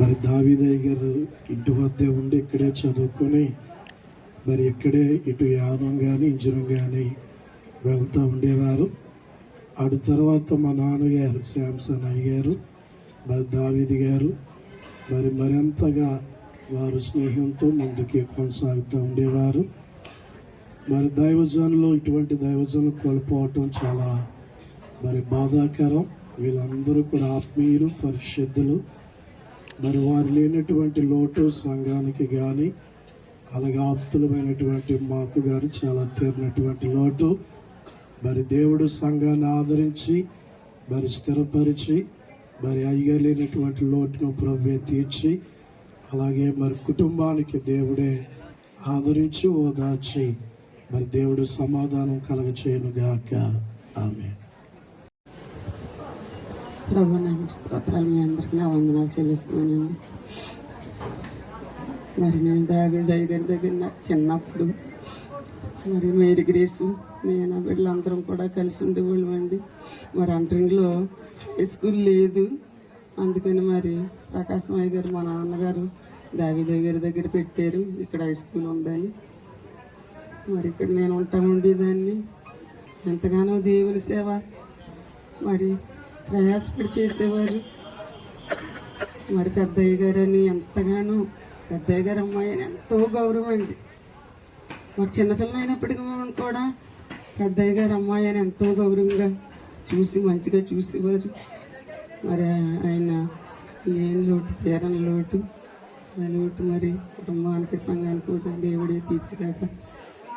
మరి దావిదయ్య గారు ఇంటి వద్దే ఉండి ఇక్కడే చదువుకొని మరి ఇక్కడే ఇటు యానం కానీ ఇంజనం కానీ వెళ్తూ ఉండేవారు. ఆడు తర్వాత మా నాన్నగారు శాంసన్ అయ్యారు మరి దావిది గారు మరి మరింతగా వారు స్నేహంతో ముందుకి కొనసాగుతూ ఉండేవారు. మరి దైవజనులు ఇటువంటి దైవజనులు కోల్పోవటం చాలా మరి బాధాకరం. వీళ్ళందరూ కూడా ఆత్మీయులు పరిశుద్ధులు. మరి వారు లేనటువంటి లోటు సంఘానికి కానీ అలాగే ఆప్తులమైనటువంటి మాకు కానీ చాలా తీరినటువంటి లోటు. మరి దేవుడు సంఘాన్ని ఆదరించి మరి స్థిరపరిచి మరి అయ్యగా లేనటువంటి లోటును ప్రభే తీర్చి అలాగే మరి కుటుంబానికి దేవుడే ఆదరించి ఓదార్చి మరి దేవుడు సమాధానం కలగ చేయను గాక ఆమె ప్రభు నాకు స్తోత్రాలు మీ అందరికీ నా వందనాలు చెల్లిస్తున్నానండి మరి నేను దావి దగ్గర దగ్గర నాకు చిన్నప్పుడు మరి మేరీ గ్రేసు నేను వీళ్ళందరం కూడా కలిసి ఉండేవాళ్ళమండి మరి అంటరింగ్లో హై స్కూల్ లేదు. అందుకని మరి ప్రకాశం అయ్య గారు మా నాన్నగారు దావి దగ్గర దగ్గర పెట్టారు. ఇక్కడ హై స్కూల్ ఉందని. మరి ఇక్కడ నేను ఉంటా ఉండేదాన్ని ఎంతగానో దేవుని సేవ. మరి ప్రయాసపడి చేసేవారు. మరి పెద్దయ్య గారని ఎంతగానో పెద్దయ్య గారు అమ్మాయి అని ఎంతో గౌరవం అండి. మరి చిన్నపిల్ల అయినప్పటికీ కూడా పెద్దయ్య గారు అమ్మాయి అని ఎంతో గౌరవంగా చూసి మంచిగా చూసేవారు. మరి ఆయన లేని లోటు తీరని లోటు ఆ లోటు మరి కుటుంబానికి సంఘానికి కూడా దేవుడే తీర్చిగాక.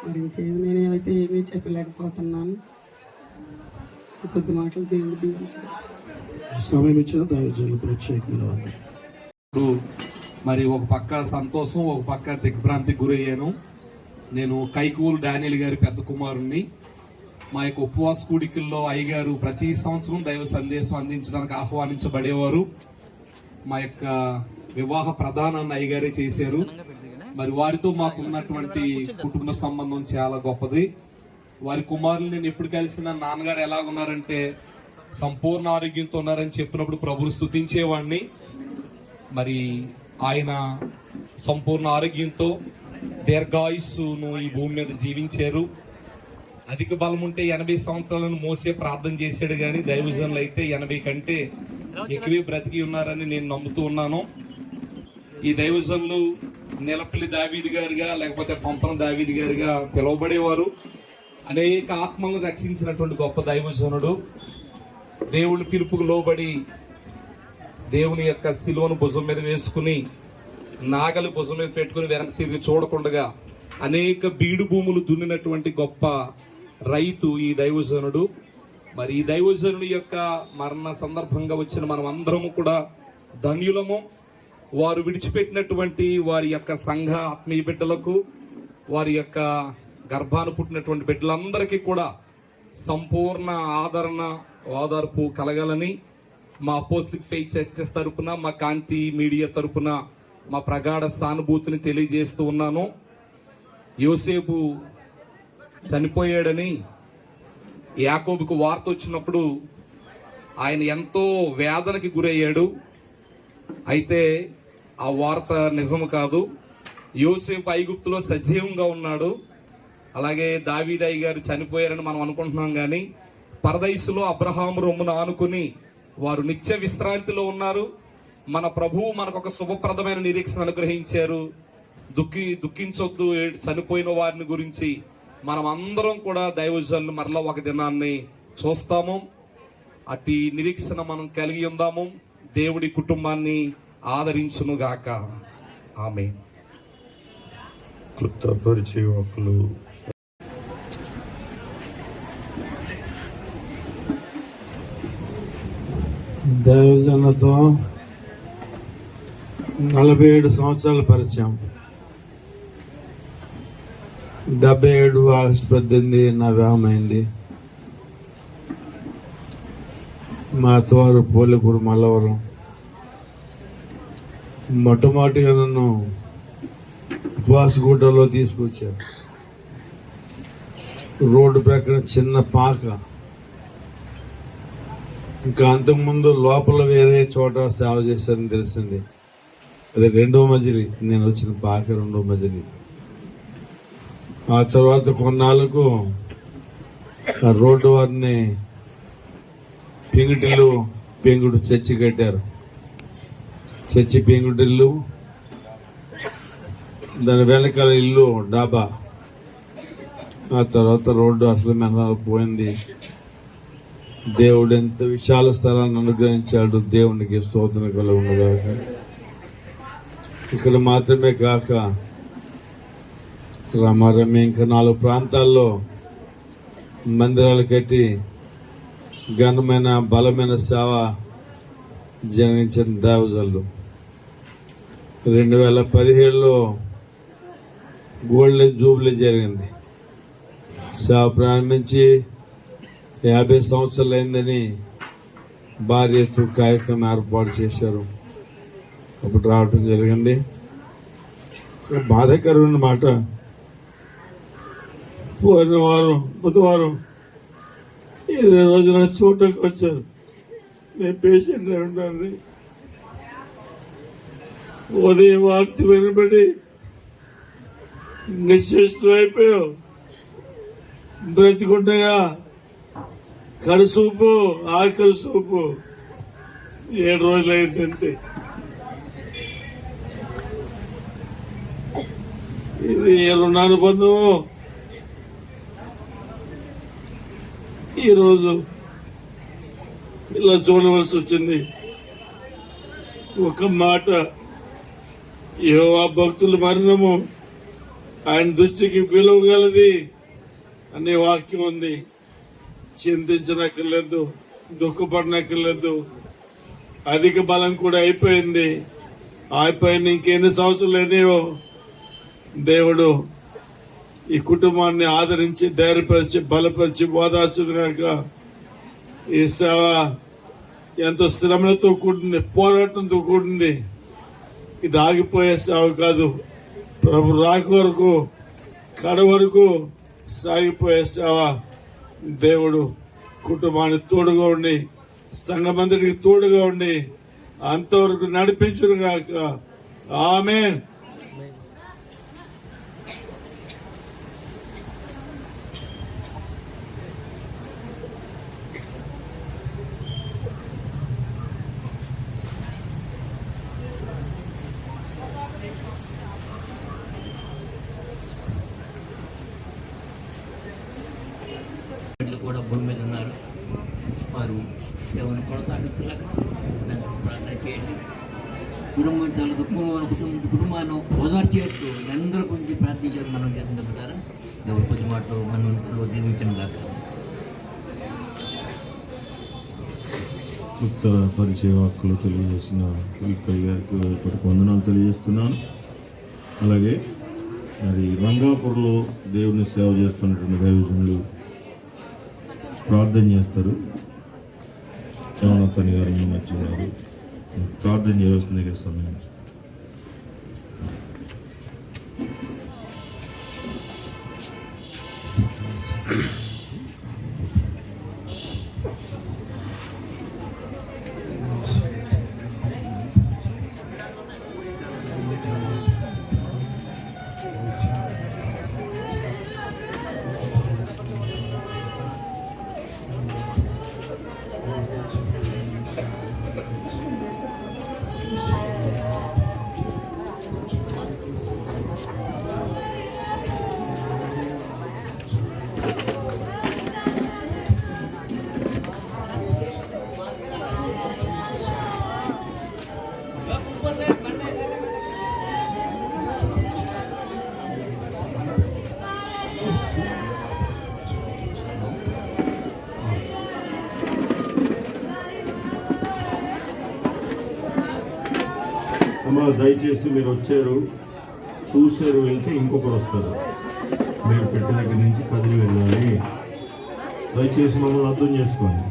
మరి ఇంకేమి నేనేమైతే ఏమీ చెప్పలేకపోతున్నాను. కొద్ది మాటలు దేవుడు దీవించారు సమయం ఇచ్చిన దైవజనులు. ఇప్పుడు మరి ఒక పక్క సంతోషం ఒక పక్క దిగ్భ్రాంతికి గురయ్యాను. నేను కైకూలు డానియల్ గారి పెద్ద కుమారుణ్ణి. మా యొక్క ఉపవాస కూడికల్లో అయ్యగారు ప్రతి సంవత్సరం దైవ సందేశం అందించడానికి ఆహ్వానించబడేవారు. మా యొక్క వివాహ ప్రధానాన్ని అయ్యగారే చేశారు. మరి వారితో మాకు ఉన్నటువంటి కుటుంబ సంబంధం చాలా గొప్పది. వారి కుమారులు నేను ఎప్పుడు కలిసిన నాన్నగారు ఎలాగున్నారంటే సంపూర్ణ ఆరోగ్యంతో ఉన్నారని చెప్పినప్పుడు ప్రభుని స్థుతించేవాడిని మరి ఆయన సంపూర్ణ ఆరోగ్యంతో దీర్ఘాయుస్సును ఈ భూమి మీద జీవించారు. అధిక బలం ఉంటే ఎనభై సంవత్సరాలను మోసే ప్రార్థన చేశాడు కానీ దైవజనులు అయితే ఎనభై కంటే ఎక్కువే బ్రతికి ఉన్నారని నేను నమ్ముతూ ఉన్నాను. ఈ దైవజనులు నిలపల్లి దావీది గారుగా లేకపోతే పంపన దావీది గారుగా పిలువబడేవారు. అనేక ఆత్మలను రక్షించినటువంటి గొప్ప దైవజనుడు. దేవుని పిలుపుకు లోబడి దేవుని యొక్క శిలువను భుజం మీద వేసుకుని నాగలి భుజం మీద పెట్టుకుని వెనక్కి తిరిగి చూడకుండా అనేక బీడు భూములు దున్నినటువంటి గొప్ప రైతు ఈ దైవజనుడు. మరి ఈ దైవజనుడి యొక్క మరణ సందర్భంగా వచ్చిన మనం అందరము కూడా ధన్యులము. వారు విడిచిపెట్టినటువంటి వారి యొక్క సంఘ ఆత్మీయ బిడ్డలకు వారి యొక్క గర్భాన పుట్టినటువంటి బిడ్డలందరికీ కూడా సంపూర్ణ ఆదరణ ఓదార్పు కలగాలని మా అపోస్లిక్ ఫెయిత్ చర్చెస్ తరపున మా కాంతి మీడియా తరపున మా ప్రగాఢ సానుభూతిని తెలియజేస్తూ ఉన్నాను. యోసేపు చనిపోయాడని యాకోబుకు వార్త వచ్చినప్పుడు ఆయన ఎంతో వేదనకి గురయ్యాడు. అయితే ఆ వార్త నిజము కాదు. యోసేపు ఐగుప్తులో సజీవంగా ఉన్నాడు. అలాగే దావీదయ్య గారు చనిపోయారని మనం అనుకుంటున్నాం కానీ పరదైసులో అబ్రహాం రొమ్మును ఆనుకుని వారు నిత్య విశ్రాంతిలో ఉన్నారు. మన ప్రభువు మనకు ఒక శుభప్రదమైన నిరీక్షణ అనుగ్రహించారు. దుఃఖి దుఃఖించొద్దు చనిపోయిన వారిని గురించి మనం అందరం కూడా దైవజనులు మరలా ఒక దినాన్ని చూస్తాము. అటు నిరీక్షణ మనం కలిగి ఉందాము. దేవుడి కుటుంబాన్ని ఆదరించును గాక. ఆమె క్లుప్తపరిచే ఒకరు దైవజనులతో నలభై ఏడు సంవత్సరాల పరిచయం. డెబ్బై ఏడు ఆగస్టు పద్దెనిమిది నా వివాహమైంది మా అత్తవారు పోలికూరు మల్లవరం. మొట్టమొదటిగా నన్ను ఉపవాసగూడలో తీసుకొచ్చారు. రోడ్డు ప్రక్కన చిన్న పాక ఇంకా అంతకుముందు లోపల వేరే చోట సేవ చేశారని తెలిసింది. అది రెండో మజిలి నేను వచ్చిన పాక రెండో మజిలి. ఆ తర్వాత కొన్నాళ్ళకు ఆ రోడ్డు వారిని పెంగుటిల్లు పెంగుడు చర్చి కట్టారు. చర్చి పెంగుటిల్లు దాని వెనకాల ఇల్లు డాబా. ఆ తర్వాత రోడ్డు అసలు మెహనాలు పోయింది. దేవుడు ఎంత విశాల స్థలాన్ని అనుగ్రహించాడు దేవునికి స్తోత్రం కలుగునుగాక. ఇక్కడ మాత్రమే కాక రమారమ్య ఇంకా నాలుగు ప్రాంతాల్లో మందిరాలు కట్టి ఘనమైన బలమైన సేవ జనించిన దేవజల్లు రెండు వేల పదిహేడులో గోల్డెన్ జూబ్లీ జరిగింది. సేవ ప్రారంభించి యాభై సంవత్సరాలు అయిందని భారీ ఎత్తు కార్యక్రమం ఏర్పాటు చేశారు. అప్పుడు రావటం జరిగింది. బాధాకరమైన మాట. పోయిన వారం బుధవారం ఇదే రోజున చూడటానికి వచ్చారు. నేను పేషెంట్ ఉంటాను ఉదయం వార్త వినబడి నిశ్చేష్టం అయిపోయావు. బ్రతికుండగా కడుసూపు ఆఖరి సూపు ఏడు రోజులు అయిందంటే ఇది ఏ రుణానుబంధము. ఈరోజు ఇలా చూడవలసి వచ్చింది. ఒక మాట యెహోవా భక్తుల మరణము ఆయన దృష్టికి విలువ గలది అనే వాక్యం ఉంది. చింతించనక్కర్లేదు దుఃఖపడనక్కర్లేదు. అధిక బలం కూడా అయిపోయింది. అయిపోయిన ఇంకెన్ని సంవత్సరాలు లేనివో దేవుడు ఈ కుటుంబాన్ని ఆదరించి ధైర్యపరిచి బలపరిచి బోధార్చుగాక ఈ సేవ ఎంతో శ్రమలతో కూడింది పోరాటంతో కూడింది. ఇది ఆగిపోయే సేవ కాదు. ప్రభు రాక వరకు కడ వరకు సాగిపోయే సేవ. దేవుడు కుటుంబానికి తోడుగా ఉండి సంఘమందరికి తోడుగా ఉండి అంతవరకు నడిపించును గాక. ఆమె కూడా భూమి మీద ఉన్నారు. వారు సేవను కొనసాగించలేక దానికి ప్రార్థన చేయండి. కుటుంబం చాలా దుఃఖం కుటుంబ కుటుంబాన్ని ఓదార్చేట్టు అందరి గురించి ప్రార్థించారు మనం జరుగుతారా దేవుడు కొద్ది మాటలు మనం దీవించను కాక ఉత్తర పరిచయ హక్కులు తెలియజేసిన విక్కయ్య గారికి ఇప్పటికి వందనాలు తెలియజేస్తున్నాను. అలాగే మరి రంగాపూర్లో దేవుని సేవ చేస్తున్నటువంటి దైవజనులు ప్రార్థన చేస్తారు. చవనతని గారు మీ మధ్య ఉన్నారు. ప్రార్థన చేయవలసిందిగా సమయం. అమ్మ దయచేసి మీరు వచ్చారు చూశారు వెళ్తే ఇంకొకరు వస్తారు. మీరు పెట్టిన దగ్గర నుంచి కదిలి వెళ్ళాలి. దయచేసి మమ్మల్ని అర్థం చేసుకోండి.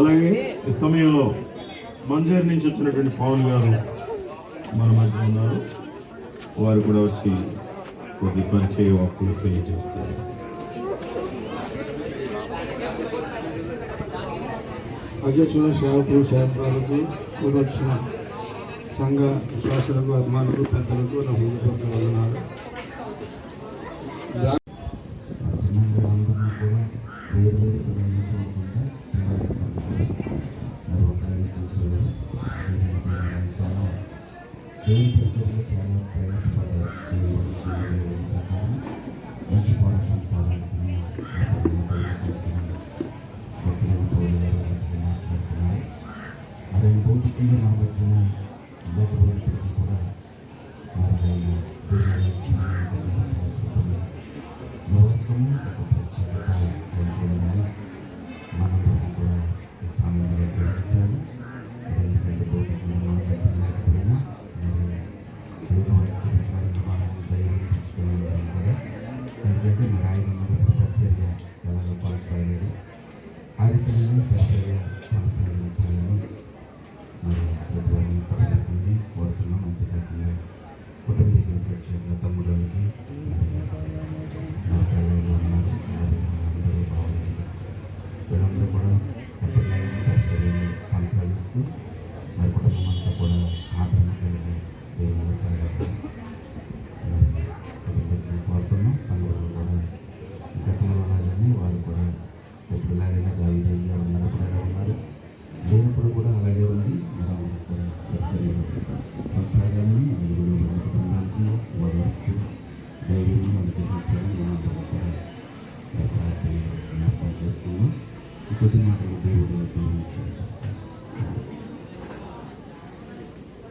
అలాగే ఈ సమయంలో మంజేరు నుంచి వచ్చినటువంటి పవన్ గారు మన మధ్య ఉన్నారు. వారు కూడా వచ్చి కొద్ది పరిచయ వాక్కులు తెలియజేస్తారు. అధ్యక్షుల సేవకులు సేవకులకు వచ్చిన సంఘ విశ్వాసులకు అభిమానులకు పెద్దలకు నా హృదయపూర్వక వందనాలు.